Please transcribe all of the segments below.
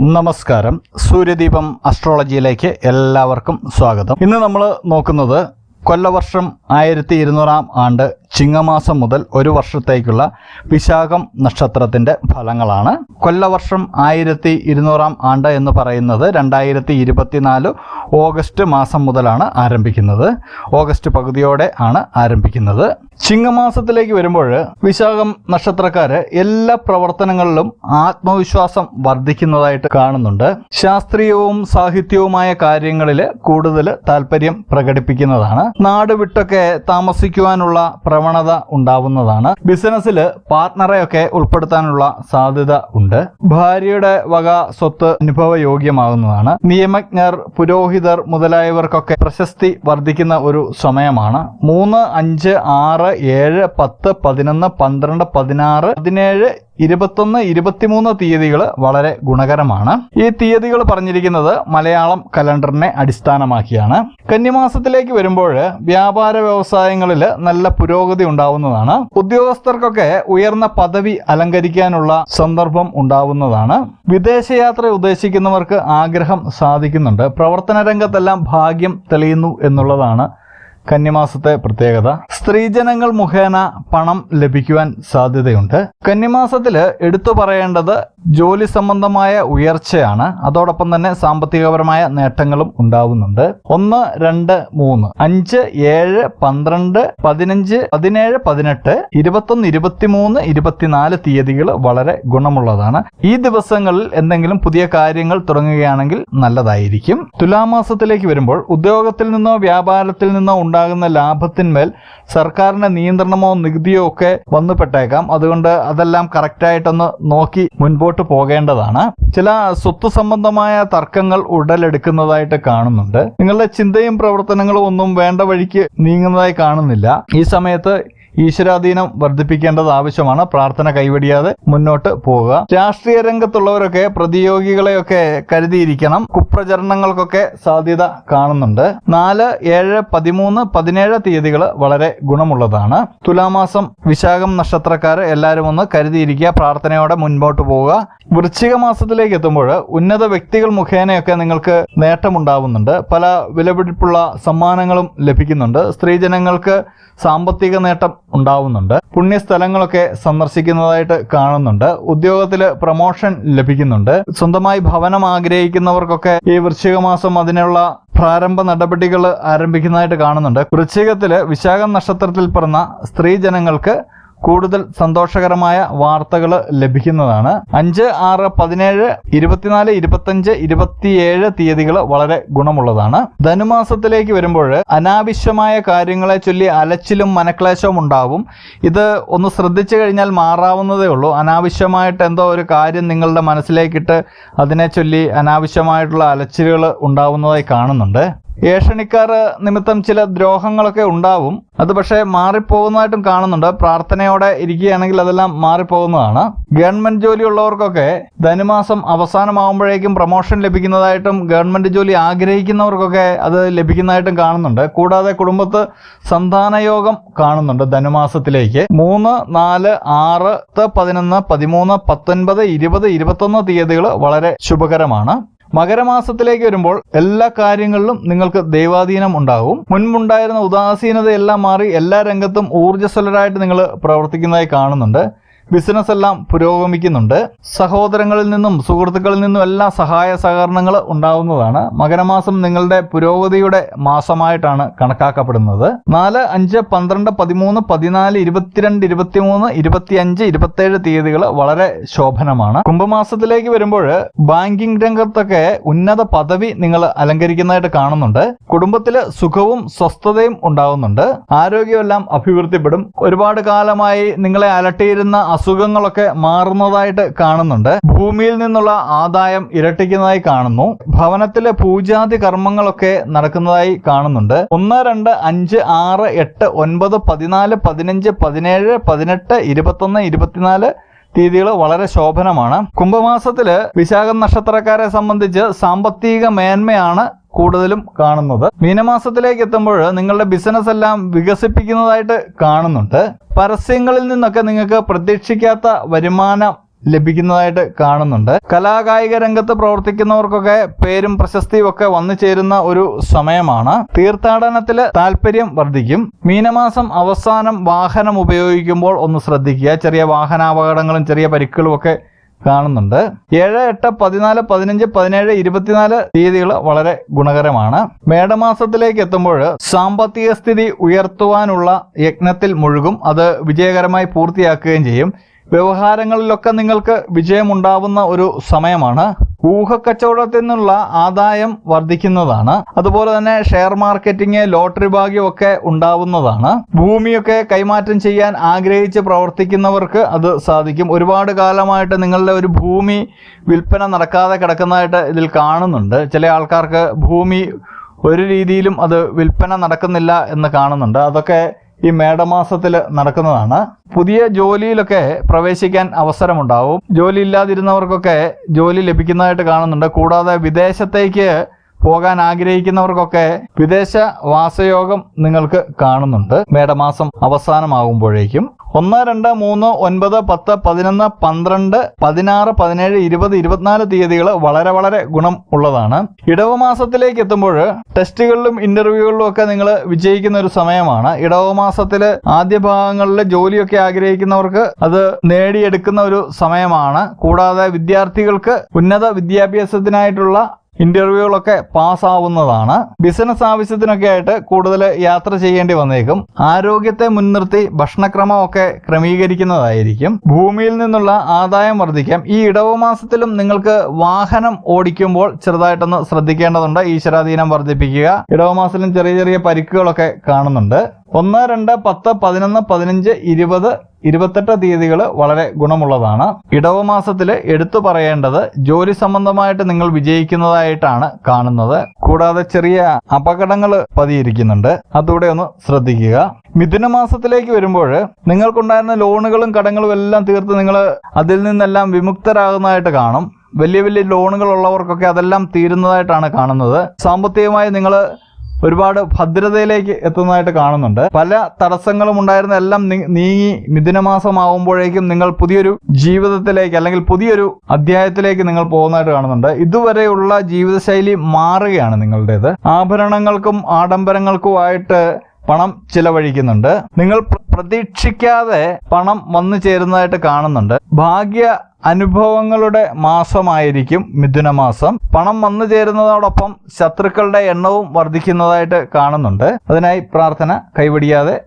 നമസ്കാരം. സൂര്യദീപം അസ്ട്രോളജിയിലേക്ക് എല്ലാവർക്കും സ്വാഗതം. ഇന്ന് നമ്മൾ നോക്കുന്നത് കൊല്ലവർഷം ആയിരത്തി ഇരുന്നൂറാം ആണ്ട് ചിങ്ങമാസം മുതൽ ഒരു വർഷത്തേക്കുള്ള വിശാഖം നക്ഷത്രത്തിന്റെ ഫലങ്ങളാണ്. കൊല്ലവർഷം ആയിരത്തി ഇരുന്നൂറാം ആണ്ട് എന്ന് പറയുന്നത് രണ്ടായിരത്തി ഇരുപത്തിനാല് ഓഗസ്റ്റ് മാസം മുതലാണ് ആരംഭിക്കുന്നത്. ഓഗസ്റ്റ് പകുതിയോടെ ആണ് ആരംഭിക്കുന്നത്. ചിങ്ങമാസത്തിലേക്ക് വരുമ്പോൾ വിശാഖം നക്ഷത്രക്കാര് എല്ലാ പ്രവർത്തനങ്ങളിലും ആത്മവിശ്വാസം വർദ്ധിക്കുന്നതായിട്ട് കാണുന്നുണ്ട്. ശാസ്ത്രീയവും സാഹിത്യവുമായ കാര്യങ്ങളിൽ കൂടുതൽ താല്പര്യം പ്രകടിപ്പിക്കുന്നതാണ്. നാട് വിട്ടൊക്കെ താമസിക്കുവാനുള്ള പ്രവണത ഉണ്ടാവുന്നതാണ്. ബിസിനസ്സിൽ പാർട്ട്ണറെയൊക്കെ ഉൾപ്പെടുത്താനുള്ള സാധ്യത ഉണ്ട്. ഭാര്യയുടെ വക സ്വത്ത് അനുഭവയോഗ്യമാകുന്നതാണ്. നിയമജ്ഞർ പുരോഹിതർ മുതലായവർക്കൊക്കെ പ്രശസ്തി വർദ്ധിക്കുന്ന ഒരു സമയമാണ്. മൂന്ന് അഞ്ച് ആറ് ഏഴ് പത്ത് പതിനൊന്ന് പന്ത്രണ്ട് പതിനാറ് പതിനേഴ് ഇരുപത്തൊന്ന് ഇരുപത്തിമൂന്ന് തീയതികൾ വളരെ ഗുണകരമാണ്. ഈ തീയതികൾ പറഞ്ഞിരിക്കുന്നത് മലയാളം കലണ്ടറിനെ അടിസ്ഥാനമാക്കിയാണ്. കന്നിമാസത്തിലേക്ക് വരുമ്പോൾ വ്യാപാര വ്യവസായങ്ങളിൽ നല്ല പുരോഗതി ഉണ്ടാവുന്നതാണ്. ഉദ്യോഗസ്ഥർക്കൊക്കെ ഉയർന്ന പദവി അലങ്കരിക്കാനുള്ള സന്ദർഭം ഉണ്ടാവുന്നതാണ്. വിദേശയാത്ര ഉദ്ദേശിക്കുന്നവർക്ക് ആഗ്രഹം സാധിക്കുന്നുണ്ട്. പ്രവർത്തന രംഗത്തെല്ലാം ഭാഗ്യം തെളിയുന്നു എന്നുള്ളതാണ് കന്നിമാസത്തെ പ്രത്യേകത. സ്ത്രീജനങ്ങൾ മുഖേന പണം ലഭിക്കുവാൻ സാധ്യതയുണ്ട്. കന്നിമാസത്തിൽ എടുത്തു പറയേണ്ടത് ജോലി സംബന്ധമായ ഉയർച്ചയാണ്. അതോടൊപ്പം തന്നെ സാമ്പത്തികപരമായ നേട്ടങ്ങളും ഉണ്ടാവുന്നുണ്ട്. ഒന്ന് രണ്ട് മൂന്ന്. അഞ്ച് ഏഴ് പന്ത്രണ്ട് പതിനഞ്ച് പതിനേഴ് പതിനെട്ട് ഇരുപത്തൊന്ന് ഇരുപത്തിമൂന്ന് ഇരുപത്തിനാല് തീയതികൾ വളരെ ഗുണമുള്ളതാണ്. ഈ ദിവസങ്ങളിൽ എന്തെങ്കിലും പുതിയ കാര്യങ്ങൾ തുടങ്ങുകയാണെങ്കിൽ നല്ലതായിരിക്കും. തുലാമാസത്തിലേക്ക് വരുമ്പോൾ ഉദ്യോഗത്തിൽ നിന്നോ വ്യാപാരത്തിൽ നിന്നോ ഉണ്ടാകുന്ന ലാഭത്തിന്മേൽ സർക്കാരിന്റെ നിയന്ത്രണമോ നികുതിയോ ഒക്കെ വന്നുപെട്ടേക്കാം. അതുകൊണ്ട് അതെല്ലാം കറക്റ്റായിട്ടൊന്ന് നോക്കി മുൻപോട്ട് പോകേണ്ടതാണ്. ചില സ്വത്ത് സംബന്ധമായ തർക്കങ്ങൾ ഉടലെടുക്കുന്നതായിട്ട് കാണുന്നുണ്ട്. നിങ്ങളുടെ ചിന്തയും പ്രവർത്തനങ്ങളും ഒന്നും വേണ്ട വഴിക്ക് നീങ്ങുന്നതായി കാണുന്നില്ല. ഈ സമയത്ത് ഈശ്വരാധീനം വർദ്ധിപ്പിക്കേണ്ടത് ആവശ്യമാണ്. പ്രാർത്ഥന കൈവടിയാതെ മുന്നോട്ട് പോവുക. രാഷ്ട്രീയ രംഗത്തുള്ളവരൊക്കെ പ്രതിയോഗികളെയൊക്കെ കരുതിയിരിക്കണം. കുപ്രചരണങ്ങൾക്കൊക്കെ സാധ്യത കാണുന്നുണ്ട്. നാല് ഏഴ് പതിമൂന്ന് പതിനേഴ് തീയതികൾ വളരെ ഗുണമുള്ളതാണ്. തുലാമാസം വിശാഖം നക്ഷത്രക്കാർ എല്ലാവരും ഒന്ന് കരുതിയിരിക്കുക. പ്രാർത്ഥനയോടെ മുൻപോട്ട് പോവുക. വൃശ്ചിക മാസത്തിലേക്ക് എത്തുമ്പോൾ ഉന്നത വ്യക്തികൾ മുഖേനയൊക്കെ നിങ്ങൾക്ക് നേട്ടമുണ്ടാവുന്നുണ്ട്. പല വിലപിടിപ്പുള്ള സമ്മാനങ്ങളും ലഭിക്കുന്നുണ്ട്. സ്ത്രീജനങ്ങൾക്ക് സാമ്പത്തിക നേട്ടം ഉണ്ടാവുന്നുണ്ട്. പുണ്യസ്ഥലങ്ങളൊക്കെ സന്ദർശിക്കുന്നതായിട്ട് കാണുന്നുണ്ട്. ഉദ്യോഗത്തിൽ പ്രമോഷൻ ലഭിക്കുന്നുണ്ട്. സ്വന്തമായി ഭവനം ആഗ്രഹിക്കുന്നവർക്കൊക്കെ ഈ വൃശ്ചിക മാസം അതിനുള്ള പ്രാരംഭ നടപടികൾ ആരംഭിക്കുന്നതായിട്ട് കാണുന്നുണ്ട്. വൃശ്ചികത്തിൽ വിശാഖം നക്ഷത്രത്തിൽ പിറന്ന സ്ത്രീ ജനങ്ങൾക്ക് കൂടുതൽ സന്തോഷകരമായ വാർത്തകൾ ലഭിക്കുന്നതാണ്. അഞ്ച് ആറ് പതിനേഴ് ഇരുപത്തിനാല് ഇരുപത്തഞ്ച് ഇരുപത്തിയേഴ് തീയതികൾ വളരെ ഗുണമുള്ളതാണ്. ധനുമാസത്തിലേക്ക് വരുമ്പോൾ അനാവശ്യമായ കാര്യങ്ങളെ ചൊല്ലി അലച്ചിലും മനക്ലേശവും ഉണ്ടാവും. ഇത് ഒന്ന് ശ്രദ്ധിച്ചു കഴിഞ്ഞാൽ മാറാവുന്നതേ ഉള്ളൂ. അനാവശ്യമായിട്ട് എന്തോ ഒരു കാര്യം നിങ്ങളുടെ മനസ്സിലേക്കിട്ട് അതിനെ ചൊല്ലി അനാവശ്യമായിട്ടുള്ള അലച്ചിലുകൾ ഉണ്ടാവുന്നതായി കാണുന്നുണ്ട്. ഏഷണിക്കാർ നിമിത്തം ചില ദ്രോഹങ്ങളൊക്കെ ഉണ്ടാവും. അത് പക്ഷേ മാറിപ്പോകുന്നതായിട്ടും കാണുന്നുണ്ട്. പ്രാർത്ഥനയോടെ ഇരിക്കുകയാണെങ്കിൽ അതെല്ലാം മാറിപ്പോകുന്നതാണ്. ഗവൺമെന്റ് ജോലി ഉള്ളവർക്കൊക്കെ ധനുമാസം അവസാനമാകുമ്പോഴേക്കും പ്രൊമോഷൻ ലഭിക്കുന്നതായിട്ടും ഗവൺമെന്റ് ജോലി ആഗ്രഹിക്കുന്നവർക്കൊക്കെ അത് ലഭിക്കുന്നതായിട്ടും കാണുന്നുണ്ട്. കൂടാതെ കുടുംബത്ത് സന്താനയോഗം കാണുന്നുണ്ട് ധനുമാസത്തിലേക്ക്. മൂന്ന് നാല് ആറ് പതിനൊന്ന് പതിമൂന്ന് പത്തൊൻപത് ഇരുപത് ഇരുപത്തൊന്ന് തീയതികൾ വളരെ ശുഭകരമാണ്. മകരമാസത്തിലേക്ക് വരുമ്പോൾ എല്ലാ കാര്യങ്ങളിലും നിങ്ങൾക്ക് ദൈവാധീനം ഉണ്ടാകും. മുൻപുണ്ടായിരുന്ന ഉദാസീനതയെല്ലാം മാറി എല്ലാ രംഗത്തും ഊർജസ്വലരായിട്ട് നിങ്ങൾ പ്രവർത്തിക്കുന്നതായി കാണുന്നുണ്ട്. ബിസിനസ് എല്ലാം പുരോഗമിക്കുന്നുണ്ട്. സഹോദരങ്ങളിൽ നിന്നും സുഹൃത്തുക്കളിൽ നിന്നും എല്ലാ സഹായ സഹകരണങ്ങൾ ഉണ്ടാവുന്നതാണ്. മകരമാസം നിങ്ങളുടെ പുരോഗതിയുടെ മാസമായിട്ടാണ് കണക്കാക്കപ്പെടുന്നത്. നാല് അഞ്ച് പന്ത്രണ്ട് പതിമൂന്ന് പതിനാല് ഇരുപത്തിരണ്ട് ഇരുപത്തിമൂന്ന് ഇരുപത്തിയഞ്ച് ഇരുപത്തിയേഴ് തീയതികൾ വളരെ ശോഭനമാണ്. കുംഭമാസത്തിലേക്ക് വരുമ്പോൾ ബാങ്കിംഗ് രംഗത്തൊക്കെ ഉന്നത പദവി നിങ്ങൾ അലങ്കരിക്കുന്നതായിട്ട് കാണുന്നുണ്ട്. കുടുംബത്തിൽ സുഖവും സ്വസ്ഥതയും ഉണ്ടാകുന്നുണ്ട് ആരോഗ്യമെല്ലാം അഭിവൃദ്ധിപ്പെടും. ഒരുപാട് കാലമായി നിങ്ങളെ അലട്ടിയിരുന്ന അസുഖങ്ങളൊക്കെ മാറുന്നതായിട്ട് കാണുന്നുണ്ട്. ഭൂമിയിൽ നിന്നുള്ള ആദായം ഇരട്ടിക്കുന്നതായി കാണുന്നു. ഭവനത്തിലെ പൂജാതി കർമ്മങ്ങളൊക്കെ നടക്കുന്നതായി കാണുന്നുണ്ട്. ഒന്ന് രണ്ട് അഞ്ച് ആറ് എട്ട് ഒൻപത് പതിനാല് പതിനഞ്ച് പതിനേഴ് പതിനെട്ട് ഇരുപത്തൊന്ന് ഇരുപത്തിനാല് തീയതികൾ വളരെ ശോഭനമാണ്. കുംഭമാസത്തിൽ വിശാഖ നക്ഷത്രക്കാരെ സംബന്ധിച്ച് സാമ്പത്തിക മേന്മയാണ് കൂടുതലും കാണുന്നത്. മീനമാസത്തിലേക്ക് എത്തുമ്പോൾ നിങ്ങളുടെ ബിസിനസ് എല്ലാം വികസിപ്പിക്കുന്നതായിട്ട് കാണുന്നുണ്ട്. പരസ്യങ്ങളിൽ നിന്നൊക്കെ നിങ്ങൾക്ക് പ്രതീക്ഷിക്കാത്ത വരുമാനം ലഭിക്കുന്നതായിട്ട് കാണുന്നുണ്ട്. കലാകായിക രംഗത്ത് പ്രവർത്തിക്കുന്നവർക്കൊക്കെ പേരും പ്രശസ്തിയും ഒക്കെ വന്നു ചേരുന്ന ഒരു സമയമാണ്. തീർത്ഥാടനത്തിൽ താല്പര്യം വർദ്ധിക്കും. മീനമാസം അവസാനം വാഹനം ഉപയോഗിക്കുമ്പോൾ ഒന്ന് ശ്രദ്ധിക്കുക. ചെറിയ വാഹനാപകടങ്ങളും ചെറിയ പരിക്കുകളും ഒക്കെ കാണുന്നുണ്ട്. ഏഴ് എട്ട് പതിനാല് പതിനഞ്ച് പതിനേഴ് ഇരുപത്തിനാല് തീയതികൾ വളരെ ഗുണകരമാണ്. മേടമാസത്തിലേക്ക് എത്തുമ്പോൾ സാമ്പത്തിക സ്ഥിതി ഉയർത്തുവാനുള്ള യജ്ഞത്തിൽ മുഴുകും. അത് വിജയകരമായി പൂർത്തിയാക്കുകയും ചെയ്യും. വ്യവഹാരങ്ങളിലൊക്കെ നിങ്ങൾക്ക് വിജയമുണ്ടാവുന്ന ഒരു സമയമാണ്. ഊഹക്കച്ചവടത്തിൽ നിന്നുള്ള ആദായം വർദ്ധിക്കുന്നതാണ്. അതുപോലെ തന്നെ ഷെയർ മാർക്കറ്റിംഗ് ലോട്ടറി ഭാഗ്യമൊക്കെ ഉണ്ടാവുന്നതാണ്. ഭൂമിയൊക്കെ കൈമാറ്റം ചെയ്യാൻ ആഗ്രഹിച്ച് പ്രവർത്തിക്കുന്നവർക്ക് അത് സാധിക്കും. ഒരുപാട് കാലമായിട്ട് നിങ്ങളുടെ ഒരു ഭൂമി വിൽപ്പന നടക്കാതെ കിടക്കുന്നതായിട്ട് ഇതിൽ കാണുന്നുണ്ട്. ചില ആൾക്കാർക്ക് ഭൂമി ഒരു രീതിയിലും അത് വിൽപ്പന നടക്കുന്നില്ല എന്ന് കാണുന്നുണ്ട്. അതൊക്കെ ഈ മേടമാസത്തിൽ നടക്കുന്നതാണ്. പുതിയ ജോലിയിലൊക്കെ പ്രവേശിക്കാൻ അവസരമുണ്ടാവും. ജോലി ഇല്ലാതിരുന്നവർക്കൊക്കെ ജോലി ലഭിക്കുന്നതായിട്ട് കാണുന്നുണ്ട്. കൂടാതെ വിദേശത്തേക്ക് പോകാൻ ആഗ്രഹിക്കുന്നവർക്കൊക്കെ വിദേശ വാസയോഗം നിങ്ങൾക്ക് കാണുന്നുണ്ട്. മേടമാസം അവസാനമാകുമ്പോഴേക്കും. ഒന്ന് രണ്ട് മൂന്ന് ഒൻപത് പത്ത് പതിനൊന്ന് പന്ത്രണ്ട് പതിനാറ് പതിനേഴ് ഇരുപത് ഇരുപത്തിനാല് തീയതികൾ വളരെ വളരെ ഗുണം ഉള്ളതാണ്. ഇടവ മാസത്തിലേക്ക് എത്തുമ്പോൾ ടെസ്റ്റുകളിലും ഇന്റർവ്യൂകളിലും ഒക്കെ നിങ്ങൾ വിജയിക്കുന്ന ഒരു സമയമാണ്. ഇടവ മാസത്തിൽ ആദ്യ ഭാഗങ്ങളിൽ ജോലിയൊക്കെ ആഗ്രഹിക്കുന്നവർക്ക് അത് നേടിയെടുക്കുന്ന ഒരു സമയമാണ്. കൂടാതെ വിദ്യാർത്ഥികൾക്ക് ഉന്നത വിദ്യാഭ്യാസത്തിനായിട്ടുള്ള ഇന്റർവ്യൂകളൊക്കെ പാസ്സാവുന്നതാണ്. ബിസിനസ് ആവശ്യത്തിനൊക്കെ ആയിട്ട് കൂടുതൽ യാത്ര ചെയ്യേണ്ടി വന്നേക്കും. ആരോഗ്യത്തെ മുൻനിർത്തി ഭക്ഷണക്രമമൊക്കെ ക്രമീകരിക്കുന്നതായിരിക്കും. ഭൂമിയിൽ നിന്നുള്ള ആദായം വർദ്ധിക്കാം. ഈ ഇടവ മാസത്തിലും നിങ്ങൾക്ക് വാഹനം ഓടിക്കുമ്പോൾ ചെറുതായിട്ടൊന്ന് ശ്രദ്ധിക്കേണ്ടതുണ്ട്. ഈശ്വരാധീനം വർദ്ധിപ്പിക്കുക. ഇടവ മാസത്തിലും ചെറിയ ചെറിയ പരിക്കുകളൊക്കെ കാണുന്നുണ്ട്. ഒന്ന് രണ്ട് പത്ത് പതിനൊന്ന് പതിനഞ്ച് ഇരുപത് ഇരുപത്തെട്ട് തീയതികൾ വളരെ ഗുണമുള്ളതാണ്. ഇടവ മാസത്തിൽ എടുത്തു പറയേണ്ടത് ജോലി സംബന്ധമായിട്ട് നിങ്ങൾ വിജയിക്കുന്നതായിട്ടാണ് കാണുന്നത്. കൂടാതെ ചെറിയ അപകടങ്ങൾ പതിയിരിക്കുന്നുണ്ട്. അതുകൂടെ ഒന്ന് ശ്രദ്ധിക്കുക. മിഥുന മാസത്തിലേക്ക് വരുമ്പോൾ നിങ്ങൾക്കുണ്ടായിരുന്ന ലോണുകളും കടങ്ങളും എല്ലാം തീർത്ത് നിങ്ങൾ അതിൽ നിന്നെല്ലാം വിമുക്തരാകുന്നതായിട്ട് കാണും. വലിയ വലിയ ലോണുകൾ ഉള്ളവർക്കൊക്കെ അതെല്ലാം തീരുന്നതായിട്ടാണ് കാണുന്നത്. സാമ്പത്തികമായി നിങ്ങൾ ഒരുപാട് ഭദ്രതയിലേക്ക് എത്തുന്നതായിട്ട് കാണുന്നുണ്ട്. പല തടസ്സങ്ങളും ഉണ്ടായിരുന്ന എല്ലാം നീങ്ങി മിഥുനമാസമാകുമ്പോഴേക്കും നിങ്ങൾ പുതിയൊരു ജീവിതത്തിലേക്ക് അല്ലെങ്കിൽ പുതിയൊരു അധ്യായത്തിലേക്ക് നിങ്ങൾ പോകുന്നതായിട്ട് കാണുന്നുണ്ട്. ഇതുവരെയുള്ള ജീവിതശൈലി മാറുകയാണ് നിങ്ങളുടേത്. ആഭരണങ്ങൾക്കും ആഡംബരങ്ങൾക്കുമായിട്ട് പണം ചിലവഴിക്കുന്നുണ്ട്. നിങ്ങൾ പ്രതീക്ഷിക്കാതെ പണം വന്നു ചേരുന്നതായിട്ട് കാണുന്നുണ്ട്. ഭാഗ്യ അനുഭവങ്ങളുടെ മാസമായിരിക്കും മിഥുനമാസം. പണം വന്നു ചേരുന്നതോടൊപ്പം ശത്രുക്കളുടെ എണ്ണവും വർദ്ധിക്കുന്നതായിട്ട് കാണുന്നുണ്ട്. അതിനായി പ്രാർത്ഥന കൈവടിയാതെ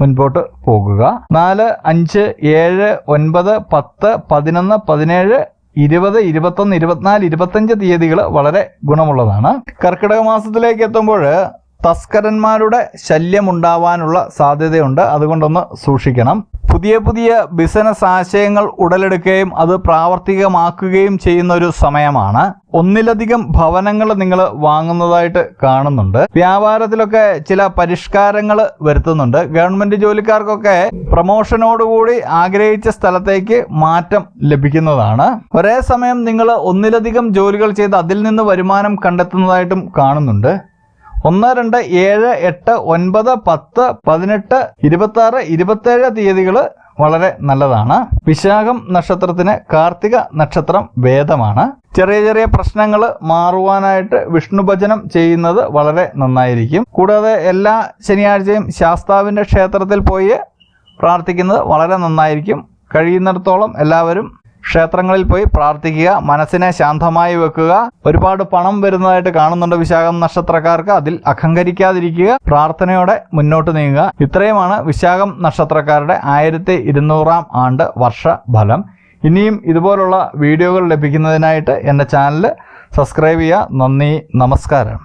മുൻപോട്ട് പോകുക. നാല് അഞ്ച് ഏഴ് ഒൻപത് പത്ത് പതിനൊന്ന് പതിനേഴ് ഇരുപത് ഇരുപത്തൊന്ന് ഇരുപത്തിനാല് ഇരുപത്തഞ്ച് തീയതികൾ വളരെ ഗുണമുള്ളതാണ്. കർക്കിടക മാസത്തിലേക്ക് എത്തുമ്പോൾ തസ്കരന്മാരുടെ ശല്യമുണ്ടാവാനുള്ള സാധ്യതയുണ്ട്. അതുകൊണ്ടൊന്ന് സൂക്ഷിക്കണം. പുതിയ പുതിയ ബിസിനസ് ആശയങ്ങൾ ഉടലെടുക്കുകയും അത് പ്രാവർത്തികമാക്കുകയും ചെയ്യുന്ന ഒരു സമയമാണ്. ഒന്നിലധികം ഭവനങ്ങൾ നിങ്ങൾ വാങ്ങുന്നതായിട്ട് കാണുന്നുണ്ട്. വ്യാപാരത്തിലൊക്കെ ചില പരിഷ്കാരങ്ങൾ വരുത്തുന്നുണ്ട്. ഗവൺമെന്റ് ജോലിക്കാർക്കൊക്കെ പ്രമോഷനോടുകൂടി ആഗ്രഹിച്ച സ്ഥലത്തേക്ക് മാറ്റം ലഭിക്കുന്നതാണ്. ഒരേ സമയം നിങ്ങൾ ഒന്നിലധികം ജോലികൾ ചെയ്ത് അതിൽ നിന്ന് വരുമാനം കണ്ടെത്തുന്നതായിട്ടും കാണുന്നുണ്ട്. ഒന്ന് രണ്ട് ഏഴ് എട്ട് ഒൻപത് പത്ത് പതിനെട്ട് ഇരുപത്തി ആറ് ഇരുപത്തേഴ് തീയതികൾ വളരെ നല്ലതാണ്. വിശാഖം നക്ഷത്രത്തിന് കാർത്തിക നക്ഷത്രം വേദമാണ് ചെറിയ ചെറിയ പ്രശ്നങ്ങൾ മാറുവാനായിട്ട് വിഷ്ണു ഭജനം ചെയ്യുന്നത് വളരെ നന്നായിരിക്കും. കൂടാതെ എല്ലാ ശനിയാഴ്ചയും ശാസ്താവിന്റെ ക്ഷേത്രത്തിൽ പോയി പ്രാർത്ഥിക്കുന്നത് വളരെ നന്നായിരിക്കും. കഴിയുന്നിടത്തോളം എല്ലാവരും ക്ഷേത്രങ്ങളിൽ പോയി പ്രാർത്ഥിക്കുക മനസ്സിനെ ശാന്തമായി വെക്കുക. ഒരുപാട് പണം വരുന്നതായിട്ട് കാണുന്നുണ്ട് വിശാഖം നക്ഷത്രക്കാർക്ക്. അതിൽ അഹങ്കരിക്കാതിരിക്കുക പ്രാർത്ഥനയോടെ മുന്നോട്ട് നീങ്ങുക. ഇത്രയുമാണ് വിശാഖം നക്ഷത്രക്കാരുടെ ആയിരത്തി ഇരുന്നൂറാം ആണ്ട് വർഷ ഫലം ഇനിയും ഇതുപോലുള്ള വീഡിയോകൾ ലഭിക്കുന്നതിനായിട്ട് എന്റെ ചാനൽ സബ്സ്ക്രൈബ് ചെയ്യുക. നന്ദി നമസ്കാരം.